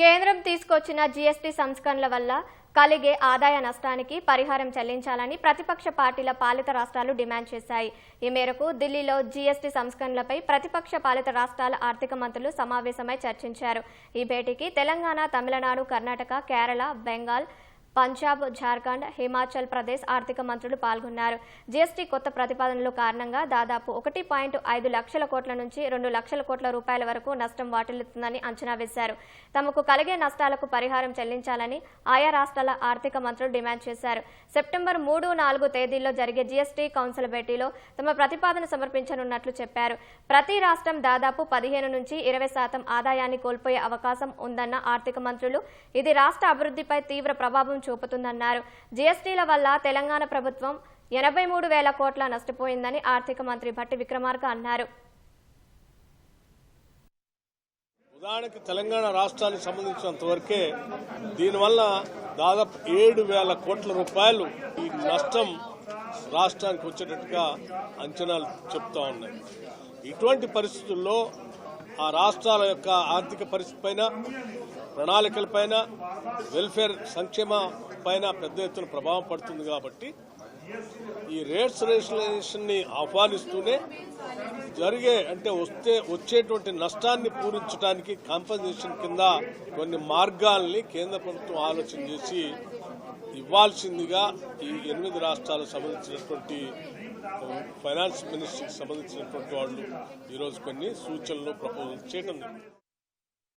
కేంద్రం తీసుకొచ్చిన జీఎస్టీ సంస్కరణల వల్ల కలిగే ఆదాయ నష్టానికి పరిహారం చెల్లించాలని ప్రతిపక్ష పార్టీల పాలిత రాష్ట్రాలు డిమాండ్ చేశాయి. ఈ మేరకు ఢిల్లీలో జీఎస్టీ సంస్కరణలపై ప్రతిపక్ష పాలిత రాష్ట్రాల ఆర్థిక మంత్రులు సమావేశమై చర్చించారు. ఈ భేటీకి తెలంగాణ తమిళనాడు కర్ణాటక కేరళ బెంగాల్ పంజాబ్ జార్ఖండ్ హిమాచల్ ప్రదేశ్ ఆర్థిక మంత్రులు పాల్గొన్నారు. జీఎస్టీ కొత్త ప్రతిపాదనల కారణంగా దాదాపు ఒకటి పాయింట్ ఐదు లక్షల కోట్ల నుంచి రెండు లక్షల కోట్ల రూపాయల వరకు నష్టం వాటిల్లుతుందని అంచనా వేశారు. తమకు కలిగే నష్టాలకు పరిహారం చెల్లించాలని ఆయా రాష్ట్రాల ఆర్థిక మంత్రులు డిమాండ్ చేశారు. సెప్టెంబర్ మూడు నాలుగు తేదీల్లో జరిగే జీఎస్టీ కౌన్సిల్ భేటీలో తమ ప్రతిపాదన సమర్పించనున్నట్లు చెప్పారు. ప్రతి రాష్ట్రం దాదాపు పదిహేను నుంచి ఇరవై శాతం ఆదాయాన్ని కోల్పోయే అవకాశం ఉందన్న ఆర్థిక మంత్రులు ఇది రాష్ట్ర అభివృద్ధిపై తీవ్ర ప్రభావం చూపుతుందన్నారు. జీఎస్టీల వల్ల తెలంగాణ ప్రభుత్వం ఎనభై మూడు వేల కోట్ల నష్టపోయిందని ఆర్థిక మంత్రి భట్టి విక్రమార్క అన్నారు. ఉదాహరణకి తెలంగాణ రాష్ట్రానికి సంబంధించినంత వరకే దీనివల్ల దాదాపు ఏడు వేల కోట్ల రూపాయలు ఈ నష్టం రాష్ట్రానికి వచ్చేటట్టుగా అంచనాలు చెప్తా ఉన్నాయి. ఇటువంటి పరిస్థితుల్లో ఆ రాష్ట్రాల యొక్క ఆర్థిక పరిస్థితి పైన ప్రణాళికలపైన వెల్ఫేర్ సంక్షేమ పైన పెద్ద ఎత్తున ప్రభావం పడుతుంది కాబట్టి ఈ రేట్స్ రేషనలైజేషన్ని ఆహ్వానిస్తూనే జరిగే అంటే వస్తే వచ్చేటువంటి నష్టాన్ని పూరించడానికి కాంపన్సేషన్ కింద కొన్ని మార్గాల్ని కేంద్ర ప్రభుత్వం ఆలోచన చేసి ఇవ్వాల్సిందిగా ఈ ఎనిమిది రాష్ట్రాలకు సంబంధించినటువంటి ఫైనాన్స్ మినిస్ట్రీకి సంబంధించినటువంటి వాళ్ళు ఈరోజు కొన్ని సూచనలు ప్రపోజల్ చేయడం